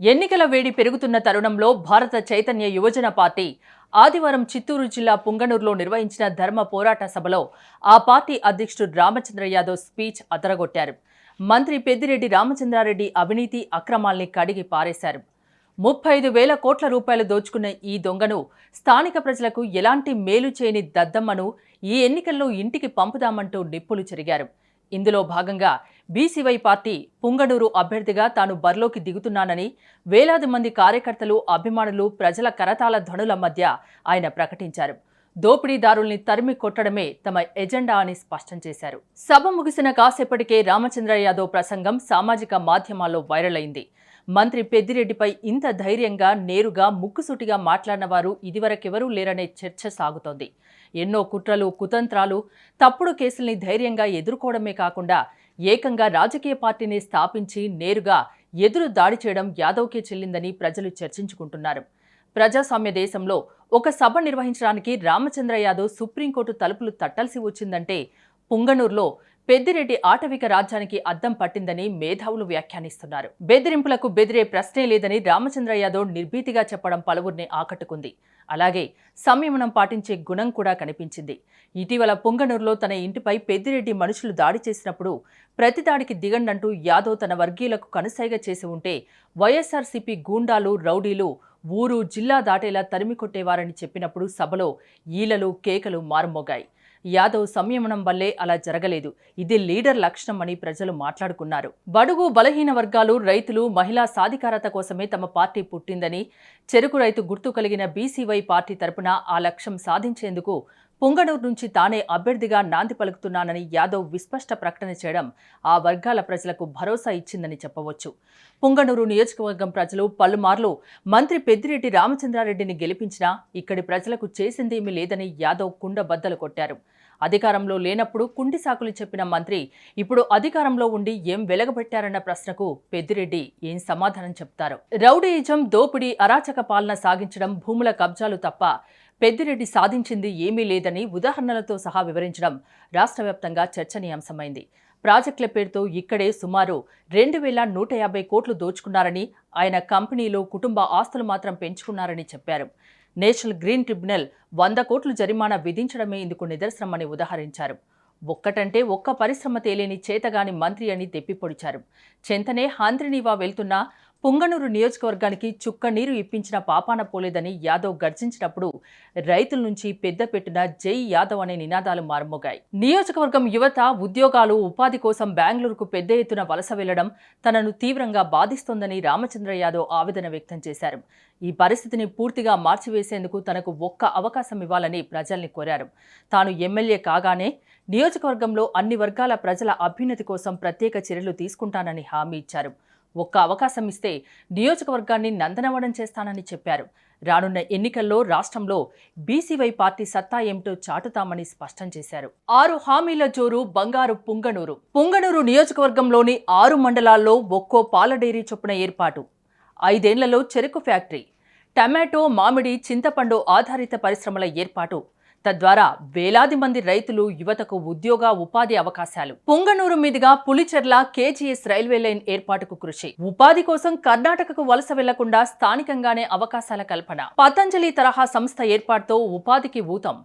ఎన్నికల వేడి పెరుగుతున్న తరుణంలో భారత చైతన్య యువజన పార్టీ ఆదివారం చిత్తూరు జిల్లా పుంగనూరులో నిర్వహించిన ధర్మ పోరాట సభలో ఆ పార్టీ అధ్యక్షుడు రామచంద్ర యాదవ్ స్పీచ్ అదరగొట్టారు. మంత్రి పెద్దిరెడ్డి రామచంద్రారెడ్డి అవినీతి అక్రమాల్ని కడిగి పారేశారు. ముప్పై ఐదు వేల కోట్ల రూపాయలు దోచుకున్న ఈ దొంగను స్థానిక ప్రజలకు ఎలాంటి మేలు చేయని దద్దమ్మను ఈ ఎన్నికల్లో ఇంటికి పంపుదామంటూ నిప్పులు చెరిగారు. ఇందులో భాగంగా బీసీవై పార్టీ పుంగడూరు అభ్యర్థిగా తాను బరిలోకి దిగుతున్నానని వేలాది మంది కార్యకర్తలు అభిమానులు ప్రజల కరతాల ధ్వనుల మధ్య ఆయన ప్రకటించారు. దోపిడీదారుల్ని తరిమి కొట్టడమే తమ ఎజెండా అని స్పష్టం చేశారు. సభ ముగిసిన కాసేపటికే రామచంద్ర యాదవ్ ప్రసంగం సామాజిక మాధ్యమాల్లో వైరల్ అయింది. మంత్రి పెద్దిరెడ్డిపై ఇంత ధైర్యంగా నేరుగా ముక్కుసూటిగా మాట్లాడిన వారు ఇదివరకెవరూ లేరనే చర్చ సాగుతోంది. ఎన్నో కుట్రలు కుతంత్రాలు తప్పుడు కేసుల్ని ధైర్యంగా ఎదుర్కోవడమే కాకుండా ఏకంగా రాజకీయ పార్టీని స్థాపించి నేరుగా ఎదురు దాడి చేయడం యాదవ్కే చెల్లిందని ప్రజలు చర్చించుకుంటున్నారు. ప్రజాస్వామ్య దేశంలో ఒక సభ నిర్వహించడానికి రామచంద్ర యాదవ్ సుప్రీంకోర్టు తలుపులు తట్టాల్సి వచ్చిందంటే పుంగనూరులో పెద్దిరెడ్డి ఆటవిక రాజ్యానికి అద్దం పట్టిందని మేధావులు వ్యాఖ్యానిస్తున్నారు. బెదిరింపులకు బెదిరే ప్రశ్నే లేదని రామచంద్ర యాదవ్ నిర్భీతిగా చెప్పడం పలువురిని ఆకట్టుకుంది. అలాగే సంయమనం పాటించే గుణం కూడా కనిపించింది. ఇటీవల పుంగనూరులో తన ఇంటిపై పెద్దిరెడ్డి మనుషులు దాడి చేసినప్పుడు ప్రతి దాడికి దిగండంటూ యాదవ్ తన వర్గీయులకు కనుసైగ చేసి ఉంటే వైఎస్ఆర్సీపీ గూండాలు రౌడీలు ఊరు జిల్లా దాటేలా తరిమి కొట్టేవారని చెప్పినప్పుడు సభలో ఈలలు కేకలు మారుమోగాయి. యాదవ్ సంయమనం వల్లే అలా జరగలేదు. ఇది లీడర్ లక్షణం అని ప్రజలు మాట్లాడుకున్నారు. బడుగు బలహీన వర్గాలు రైతులు మహిళా సాధికారత కోసమే తమ పార్టీ పుట్టిందని చెరుకు రైతు గుర్తు కలిగిన బీసీవై పార్టీ తరపున ఆ లక్ష్యం సాధించేందుకు పుంగనూరు నుంచి తానే అభ్యర్థిగా నాంది పలుకుతున్నానని యాదవ్ విస్పష్ట ప్రకటన చేయడం ఆ వర్గాల ప్రజలకు భరోసా ఇచ్చిందని చెప్పవచ్చు. పుంగనూరు నియోజకవర్గం ప్రజలు పలుమార్లు మంత్రి పెద్దిరెడ్డి రామచంద్రారెడ్డిని గెలిపించినా ఇక్కడి ప్రజలకు చేసిందేమీ లేదని యాదవ్ కుండబద్దలు కొట్టారు. అధికారంలో లేనప్పుడు కుండి సాకులు చెప్పిన మంత్రి ఇప్పుడు అధికారంలో ఉండి ఏం వెలగబెట్టారన్న ప్రశ్నకు పెద్దిరెడ్డి ఏం సమాధానం చెప్తారు? రౌడీయిజం దోపిడీ అరాచక పాలన సాగించడం భూముల కబ్జాలు తప్ప పెద్దిరెడ్డి సాధించింది ఏమీ లేదని ఉదాహరణలతో సహా వివరించడం రాష్ట్ర వ్యాప్తంగా చర్చనీయాంశమైంది. ప్రాజెక్టుల పేరుతో ఇక్కడే సుమారు రెండు వేల నూట యాభై కోట్లు దోచుకున్నారని ఆయన కంపెనీలో కుటుంబ ఆస్తులు మాత్రం పెంచుకున్నారని చెప్పారు. నేషనల్ గ్రీన్ ట్రిబ్యునల్ వంద కోట్లు జరిమానా విధించడమే ఇందుకు నిదర్శనమని ఉదాహరించారు. ఒక్కటంటే ఒక్క పరిశ్రమ తేలేని చేతగాని మంత్రి అని దెప్పిపొడిచారు చెంతనే హాంద్రినీవా వెళ్తున్న పుంగనూరు నియోజకవర్గానికి చుక్క నీరు ఇప్పించిన పాపాన పోలేదని యాదవ్ గర్జించినప్పుడు రైతుల నుంచి పెద్ద పెట్టిన జై యాదవ్ అనే నినాదాలు మారుమోగాయి. నియోజకవర్గం యువత ఉద్యోగాలు ఉపాధి కోసం బెంగళూరుకు పెద్ద ఎత్తున వలస వెళ్ళడం తనను తీవ్రంగా బాధిస్తోందని రామచంద్ర యాదవ్ ఆవేదన వ్యక్తం చేశారు. ఈ పరిస్థితిని పూర్తిగా మార్చివేసేందుకు తనకు ఒక్క అవకాశం ఇవ్వాలని ప్రజల్ని కోరారు. తాను ఎమ్మెల్యే కాగానే నియోజకవర్గంలో అన్ని వర్గాల ప్రజల అభ్యున్నతి కోసం ప్రత్యేక చర్యలు తీసుకుంటానని హామీ ఇచ్చారు. ఒక్క అవకాశం ఇస్తే నియోజకవర్గాన్ని నందనవనం చేస్తానని చెప్పారు. రానున్న ఎన్నికల్లో రాష్ట్రంలో బీసీవై పార్టీ సత్తా ఏమిటో చాటుతామని స్పష్టం చేశారు. ఆరు హామీల జోరు బంగారు పుంగనూరు. పుంగనూరు నియోజకవర్గంలోని ఆరు మండలాల్లో ఒక్కో పాల డైరీ చొప్పున ఏర్పాటు. ఐదేళ్ళలో చెరుకు ఫ్యాక్టరీ. టమాటో మామిడి చింతపండు ఆధారిత పరిశ్రమల ఏర్పాటు. తద్వారా వేలాది మంది రైతులు యువతకు ఉద్యోగ ఉపాధి అవకాశాలు. పుంగనూరు మీదుగా పులిచెర్ల కేజీఎస్ రైల్వే లైన్ ఏర్పాటుకు కృషి. ఉపాధి కోసం కర్ణాటకకు వలస వెళ్ళకుండా స్థానికంగానే అవకాశాల కల్పన. పతంజలి తరహా సంస్థ ఏర్పాటుతో ఉపాధికి ఊతం.